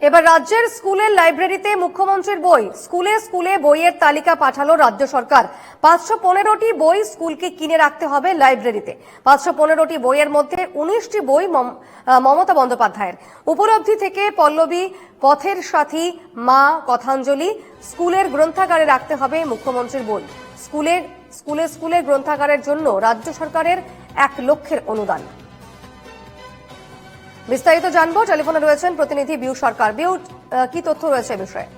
এবার রাজ্যের স্কুলের লাইব্রেরিতে মুখ্যমন্ত্রীর বই। স্কুলে স্কুলে বইয়ের তালিকা পাঠালো রাজ্য সরকার। পাঁচশো পনেরোটি বই স্কুলকে কিনে রাখতে হবে লাইব্রেরিতে। পাঁচশো পনেরোটি বইয়ের মধ্যে উনিশটি বই মম- মমতা বন্দ্যোপাধ্যায়ের। উপলব্ধি থেকে পল্লবী পথের সাথী মা কথাঞ্জলি স্কুলের গ্রন্থাগারে রাখতে হবে মুখ্যমন্ত্রীর বই। স্কুলের, স্কুলে স্কুলে গ্রন্থাগারের জন্য রাজ্য সরকারের এক লক্ষের অনুদান। বিস্তারিত জানব। টেলিফোনে রয়েছেন প্রতিনিধি বিউ সরকার। বিউ কি তথ্য রয়েছে বিষয়ে?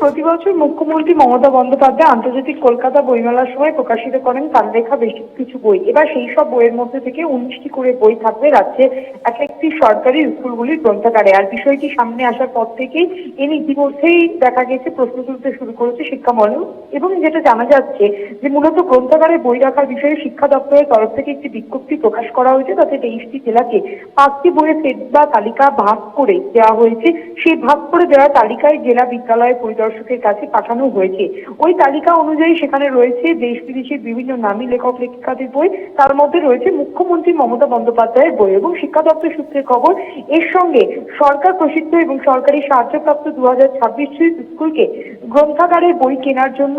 প্রতি বছর মুখ্যমন্ত্রী মমতা বন্দ্যোপাধ্যায় আন্তর্জাতিক কলকাতা বইমেলার সময় প্রকাশিত করেন তার লেখা বেশ কিছু বই। এবার সেই সব বইয়ের মধ্যে থেকে উনিশটি করে বই থাকবে রাজ্যের এক একটি সরকারি স্কুলগুলির গ্রন্থাগারে। আর বিষয়টি সামনে আসার পর থেকেই এর ইতিমধ্যেই দেখা গেছে, প্রশ্ন তুলতে শুরু করেছে শিক্ষা মহল এবং যেটা জানা যাচ্ছে যে মূলত গ্রন্থাগারে বই রাখার বিষয়ে শিক্ষা দপ্তরের তরফ থেকে একটি বিজ্ঞপ্তি প্রকাশ করা হয়েছে, তাতে তেইশটি জেলাকে পাঁচটি বইয়ের সেট বা তালিকা ভাগ করে দেওয়া হয়েছে। সেই ভাগ করে দেওয়া তালিকায় জেলা বিদ্যালয় পরিদর্শকের কাছে পাঠানো হয়েছে। ওই তালিকা অনুযায়ী সেখানে রয়েছে দেশ বিদেশের বিভিন্ন নামী লেখক লেখিকাদের বই, তার মধ্যে রয়েছে মুখ্যমন্ত্রী মমতা বন্দ্যোপাধ্যায়ের বই এবং শিক্ষা দপ্তর সূত্রে খবর, এর সঙ্গে সরকার প্রসিদ্ধ এবং সরকারি সাহায্যপ্রাপ্ত দু হাজার ছাব্বিশ স্কুলকে গ্রন্থাগারের বই কেনার জন্য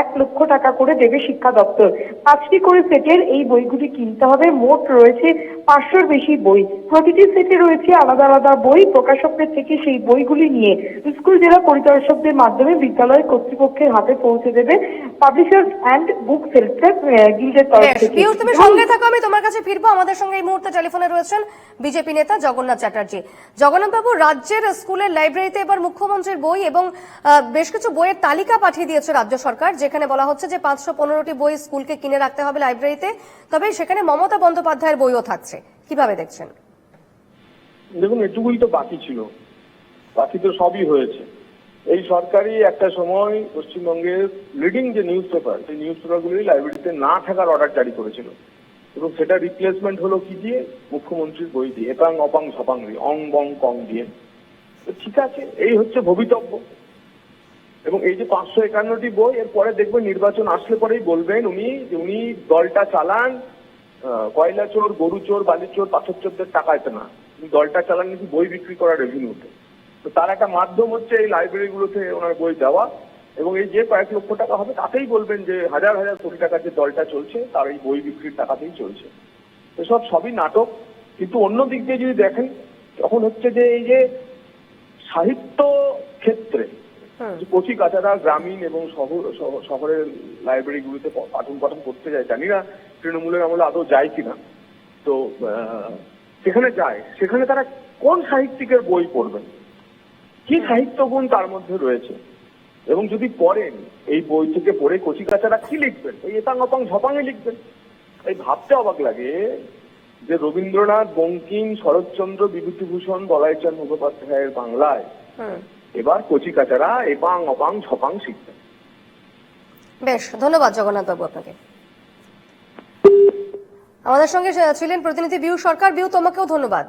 এক লক্ষ টাকা করে দেবে শিক্ষা দপ্তর। পাঁচটি করে সেটের এই বইগুলি কিনতে হবে। মোট রয়েছে পাঁচশোর বেশি বই। প্রতিটি সেটে রয়েছে আলাদা আলাদা বই। প্রকাশকদের থেকে সেই বইগুলি নিয়ে স্কুল জেলা পরিদর্শকদের মাধ্যমে বিদ্যালয় কর্তৃপক্ষের হাতে পৌঁছে দেবে পাবলিশার্স অ্যান্ড বুক সেলসের গিল্ডের তরফ থেকে। তুমি সঙ্গে থাকো আমি তোমার কাছে ফিরবো। আমাদের সঙ্গে এই মুহূর্তে টেলিফোনে রয়েছেন বিজেপি নেতা জগন্নাথ চ্যাটার্জি। জগন্নাথ বাবু রাজ্যের স্কুলের লাইব্রেরিতে এবার মুখ্যমন্ত্রীর বই এবং বেশ কিছু বইয়ের তালিকা পাঠিয়ে দিয়েছে রাজ্য সরকার। যেখানে বলা হচ্ছে যে পাঁচশো পনেরোটি বই স্কুলকে কিনে রাখতে হবে লাইব্রেরিতে, তবে সেখানে মমতা বন্দ্যোপাধ্যায়ের বইও থাকছে। কীভাবে দেখছেন? দেখুন, এটুকুই তো বাকি ছিল। বাকি তো সবই হয়েছে। এই সরকারি একটা সময় পশ্চিমবঙ্গের লিডিং যে নিউজ পেপার সেই নিউজ পেপারগুলি লাইব্রেরিতে না থাকার অর্ডার জারি করেছিল। এবং সেটা রিপ্লেসমেন্ট হলো কি দিয়ে? মুখ্যমন্ত্রীর বই দিয়ে। এপাং, অপাং, সপাং দিয়ে, অং, বং, কং দিয়ে। ঠিক আছে, এই হচ্ছে ভবিতব্য। এবং এই যে পাঁচশো একান্নটি বই, এরপরে দেখবেন নির্বাচন আসলে পরেই বলবেন উনি উনি দলটা চালান কয়লা চোর, গরু চোর, বালি চোর, পাথর চোরদের টাকাতে না। উনি দলটা চালান নাকি বই বিক্রি করা রেভিনিউতে। তো তার একটা মাধ্যম হচ্ছে এই লাইব্রেরিগুলোতে ওনার বই দেওয়া এবং এই যে কয়েক লক্ষ টাকা হবে তাতেই বলবেন যে হাজার হাজার কোটি টাকার যে দলটা চলছে, তার এই বই বিক্রির টাকাতেই চলছে। এসব সবই নাটক। কিন্তু অন্য দিক দিয়ে যদি দেখেন, তখন হচ্ছে যে এই যে সাহিত্য ক্ষেত্রে কচি কাচারা গ্রামীণ এবং শহর শহর- শহরের লাইব্রেরিগুলিতে প- পাঠন পাঠন করতে যায় জানি না তৃণমূলের আমলে আদৌ যায় কিনা। তো সেখানে যায়। সেখানে তারা কোন সাহিত্যিকের বই পড়বেন? কি সাহিত্য গুণ তার মধ্যে রয়েছে? এবং যদি পড়েন এই বই থেকে পড়ে কচি কাচারা কি লিখবেন? এই এতাং অপাং ঝপাঙে লিখবেন। এই ভাবতে অবাক লাগে যে রবীন্দ্রনাথ বঙ্কিম শরৎচন্দ্র বিভূতিভূষণ বলাইচাঁদ মুখোপাধ্যায়ের বাংলায় এবার কচি কাচারা, এপাং অপাং ছপাং শিখবে বেশ, ধন্যবাদ জগন্নাথ বাবু আপনাকে। আমাদের সঙ্গে ছিলেন প্রতিনিধি বিউ সরকার। বিউ, তোমাকেও ধন্যবাদ।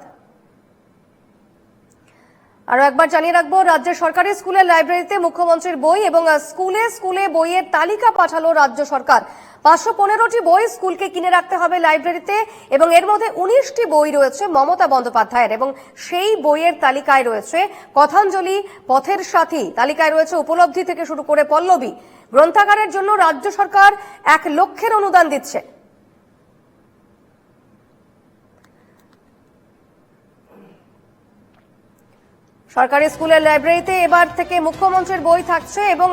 আরও একবার জানিয়ে রাখব রাজ্যের সরকারি স্কুলের লাইব্রেরিতে মুখ্যমন্ত্রীর বই এবং স্কুলে স্কুলে বইয়ের তালিকা পাঠালো রাজ্য সরকার। পাঁচশো পনেরোটি বই স্কুলকে কিনে রাখতে হবে লাইব্রেরিতে এবং এর মধ্যে উনিশটি বই রয়েছে মমতা বন্দ্যোপাধ্যায়ের এবং সেই বইয়ের তালিকায় রয়েছে কথাঞ্জলি, পথের সাথী, তালিকায় রয়েছে উপলব্ধি থেকে শুরু করে পল্লবী। গ্রন্থাগারের জন্য রাজ্য সরকার এক লক্ষের অনুদান দিচ্ছে। সরকারি স্কুলের লাইব্রেরিতে এবার থেকে মুখ্যমন্ত্রীর বই থাকছে এবং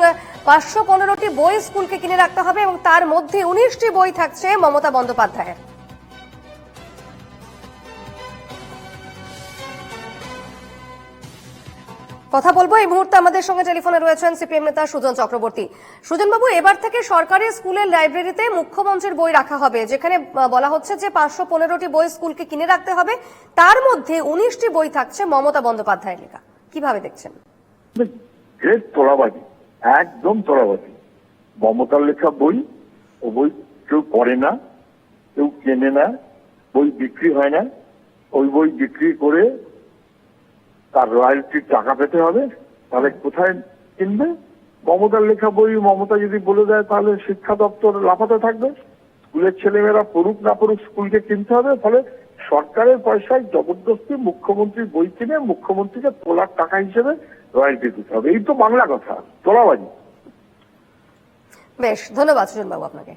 পাঁচশো পনেরোটি বই স্কুলকে কিনে রাখতে হবে এবং তার মধ্যে উনিশটি বই থাকছে মমতা বন্দ্যোপাধ্যায়ের। কথা বলব, এই মুহূর্তে আমাদের সঙ্গে টেলিফোনে রয়েছেন সিপিএম নেতা সুজন চক্রবর্তী। সুজন বাবু এবার থেকে সরকারি স্কুলের লাইব্রেরিতে মুখ্যমন্ত্রীর বই রাখা হবে, যেখানে বলা হচ্ছে যে পাঁচশো পনেরোটি বই স্কুলকে কিনে রাখতে হবে। তার মধ্যে উনিশটি বই থাকছে মমতা বন্দ্যোপাধ্যায়ের লেখা। কীভাবে দেখছেন? গ্রেট একদম তোলাবাজি মমতার লেখা বই, ও বই কেউ পড়ে না, কেউ কেনে না, বই বিক্রি হয় না। ওই বই বিক্রি করে তার রয়্যালটির টাকা পেতে হবে, তাহলে কোথায় কিনবে? মমতার লেখা বই, মমতা যদি বলে দেয়, তাহলে শিক্ষা দপ্তর লাফাতে থাকবে। স্কুলের ছেলেমেয়েরা পড়ুক না পড়ুক, স্কুলকে কিনতে হবে, ফলে সরকারের পয়সায় জবরদস্তি মুখ্যমন্ত্রীর বই কিনে মুখ্যমন্ত্রীকে তোলার টাকা হিসেবে রয়্যালটি দিতে হবে। এই তো বাংলা কথা। তোলাবাজি। বেশ, ধন্যবাদ সুজন বাবু আপনাকে।